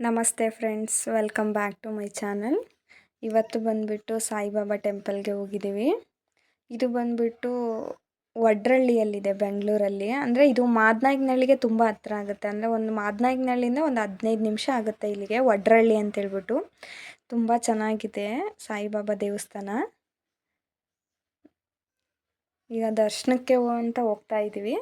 ನಮಸ್ತೆ friends, welcome back to my channel. ಇವತ್ತು ಬಂದುಬಿಟ್ಟು ಸಾಯಿಬಾಬಾ ಟೆಂಪಲ್ಗೆ ಹೋಗಿದ್ದೀವಿ. ಇದು ಬಂದುಬಿಟ್ಟು ವಡ್ರಳ್ಳಿಯಲ್ಲಿದೆ, ಬೆಂಗಳೂರಲ್ಲಿ. ಅಂದರೆ ಇದು ಮಾದನಾಯಕನಹಳ್ಳಿಗೆ ತುಂಬ ಹತ್ರ ಆಗುತ್ತೆ. ಅಂದರೆ ಒಂದು ಮಾದನಾಯಕನಹಳ್ಳಿಯಿಂದ ಒಂದು ಹದಿನೈದು ನಿಮಿಷ ಆಗುತ್ತೆ ಇಲ್ಲಿಗೆ, ವಡ್ರಳ್ಳಿ ಅಂತೇಳ್ಬಿಟ್ಟು. ತುಂಬ ಚೆನ್ನಾಗಿದೆ ಸಾಯಿಬಾಬಾ ದೇವಸ್ಥಾನ. ಈಗ ದರ್ಶನಕ್ಕೆ ಅಂತ ಹೋಗ್ತಾ ಇದ್ದೀವಿ.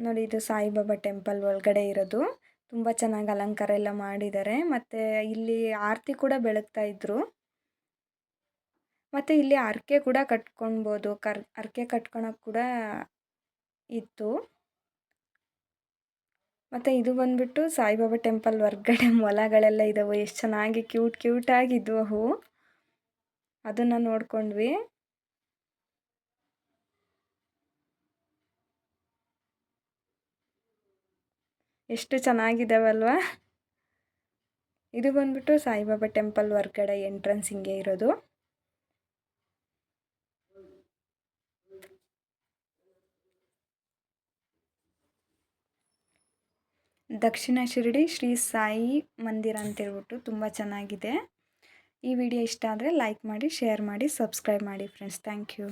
ನೋಡಿ ಇದು ಸಾಯಿಬಾಬಾ ಟೆಂಪಲ್ ಒಳಗಡೆ ಇರೋದು. ತುಂಬ ಚೆನ್ನಾಗಿ ಅಲಂಕಾರ ಎಲ್ಲ ಮಾಡಿದ್ದಾರೆ. ಮತ್ತು ಇಲ್ಲಿ ಆರತಿ ಕೂಡ ಬೆಳಗ್ತಾ ಇದ್ರು. ಮತ್ತು ಇಲ್ಲಿ ಅರ್ಕೆ ಕೂಡ ಕಟ್ಕೊಳ್ಬೋದು ಕರ್ ಅರ್ಕೆ ಕಟ್ಕೊಳಕ್ಕೆ ಕೂಡ ಇತ್ತು. ಮತ್ತು ಇದು ಬಂದ್ಬಿಟ್ಟು ಸಾಯಿಬಾಬಾ ಟೆಂಪಲ್ ಹೊರ್ಗಡೆ ಮೊಲಗಳೆಲ್ಲ ಇದ್ದಾವೆ ಎಷ್ಟು ಚೆನ್ನಾಗಿ ಕ್ಯೂಟ್ ಕ್ಯೂಟಾಗಿದ್ವು ಅವು. ಅದನ್ನು ನೋಡ್ಕೊಂಡ್ವಿ. ಎಷ್ಟು ಚೆನ್ನಾಗಿದ್ದಾವಲ್ವ ಇದು ಬಂದ್ಬಿಟ್ಟು ಸಾಯಿಬಾಬಾ ಟೆಂಪಲ್ ಹೊರ್ಗಡೆ ಎಂಟ್ರೆನ್ಸ್ ಹಿಂಗೆ ಇರೋದು. ದಕ್ಷಿಣ ಶಿರಡಿ ಶ್ರೀ ಸಾಯಿ ಮಂದಿರ ಅಂತೇಳ್ಬಿಟ್ಟು ತುಂಬ ಚೆನ್ನಾಗಿದೆ. ಈ ವಿಡಿಯೋ ಇಷ್ಟ ಆದರೆ ಲೈಕ್ ಮಾಡಿ ಶೇರ್ ಮಾಡಿ ಸಬ್ಸ್ಕ್ರೈಬ್ ಮಾಡಿ ಫ್ರೆಂಡ್ಸ್ ಥ್ಯಾಂಕ್ ಯು